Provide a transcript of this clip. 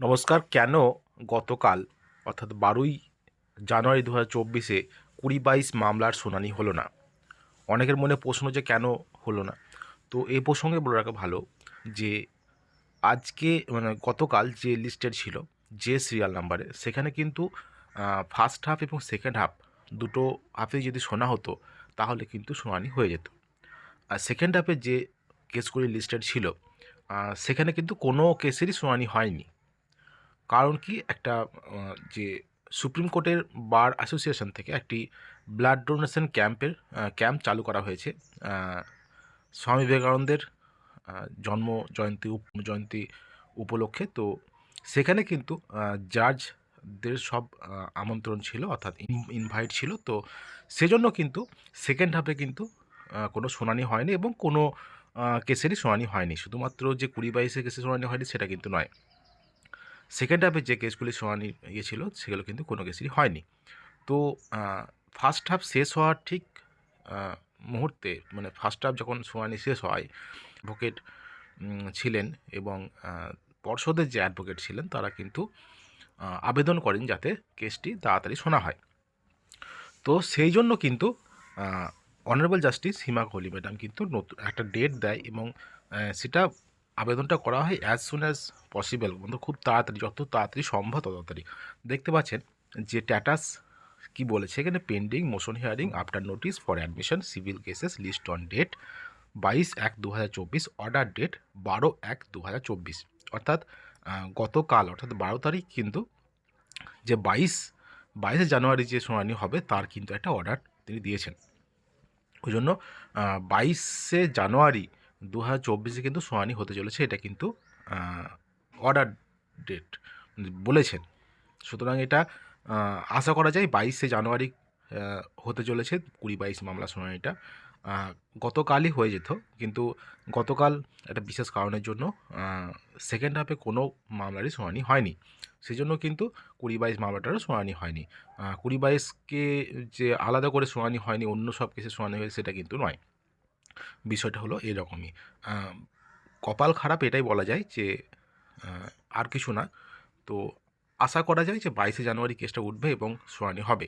নমস্কার, কেন গতকাল, অর্থাৎ বারোই জানুয়ারি দু হাজার চব্বিশে কুড়ি বাইশ মামলার শুনানি হলো না? অনেকের মনে প্রশ্ন যে কেন হলো না? তো এই প্রসঙ্গে বলে রাখা ভালো যে, আজকে মানে গতকাল যে লিস্টেড ছিল, যে সিরিয়াল নাম্বারে, সেখানে কিন্তু ফার্স্ট হাফ এবং সেকেন্ড হাফ দুটো হাফে যদি শোনা হতো, তাহলে কিন্তু শুনানি হয়ে যেত। আর সেকেন্ড হাফে যে কেসগুলি লিস্টেড ছিল সেখানে কিন্তু কোনো কেসেরই শুনানি হয়নি। কারণ কি? একটা যে সুপ্রিম কোর্টের বার অ্যাসোসিয়েশন থেকে একটি ব্লাড ডোনেশন ক্যাম্পের ক্যাম্প চালু করা হয়েছে। স্বামী বিবেকানন্দের জন্ম জয়ন্তী জয়ন্তী উপলক্ষে। তো সেখানে কিন্তু জাজদের সব আমন্ত্রণ ছিল, অর্থাৎ ইনভাইট ছিল। তো সেজন্য কিন্তু সেকেন্ড হাফে কিন্তু কোনো শুনানি হয়নি এবং কোনো কেসেরই শুনানি হয়নি। শুধুমাত্র যে কুড়ি বাইশে কেসে শুনানি হয়নি, সেটা কিন্তু নয়। সেকেন্ড হাফে যে কেসগুলি শুনানি ইয়ে ছিল সেগুলো কিন্তু কোনো কেসেরই হয়নি। তো ফার্স্ট হাফ শেষ হওয়ার ঠিক মুহূর্তে মানে ফার্স্ট হাফ যখন শুনানি শেষ হয় অ্যাডভোকেট ছিলেন এবং পর্ষদের যে অ্যাডভোকেট ছিলেন, তারা কিন্তু আবেদন করেন যাতে কেসটি তাড়াতাড়ি শোনা হয়। তো সেই জন্য কিন্তু honourable justice Hima Kohli madam কিন্তু নতুন, একটা ডেট দেয় এবং সেটা আবেদনটা করা হয় অ্যাজ সুন অ্যাজ পসিবল মানে খুব তাড়াতাড়ি, যত তাড়াতাড়ি সম্ভব তত তাড়াতাড়ি। দেখতে পাচ্ছেন যে স্ট্যাটাস কি বলেছে এখানে? Pending motion hearing after notice for admission civil cases list on date বাইশ এক দু অর্ডার ডেট বারো এক দু অর্থাৎ গতকাল, অর্থাৎ বারো তারিখ কিন্তু যে বাইশ, বাইশে জানুয়ারি যে শুনানি হবে তার কিন্তু একটা অর্ডার তিনি দিয়েছেন। ওই জন্য বাইশে জানুয়ারি দু হাজার চব্বিশে কিন্তু শুনানি হতে চলেছে। এটা কিন্তু অর্ডার ডেট বলেছেন। সুতরাং এটা আশা করা যায় বাইশে জানুয়ারি হতে চলেছে। কুড়ি বাইশ মামলা শুনানিটা গতকালই হয়ে যেত। কিন্তু গতকাল একটা বিশেষ কারণের জন্য সেকেন্ড হাফে কোনো মামলারই শুনানি হয়নি। সেই জন্য কিন্তু কুড়ি বাইশ মামলাটারও শুনানি হয়নি। কুড়ি বাইশকে যে আলাদা করে শুনানি হয়নি, অন্য সব কেসে শুনানি হয়েছে, সেটা কিন্তু নয়। বিষয়টা হলো এরকমই। কপাল খারাপ এটাই বলা যায় যে আর কিছু না। তো আশা করা যায় যে বাইশে জানুয়ারি কেসটা উঠবে এবং শুনানি হবে।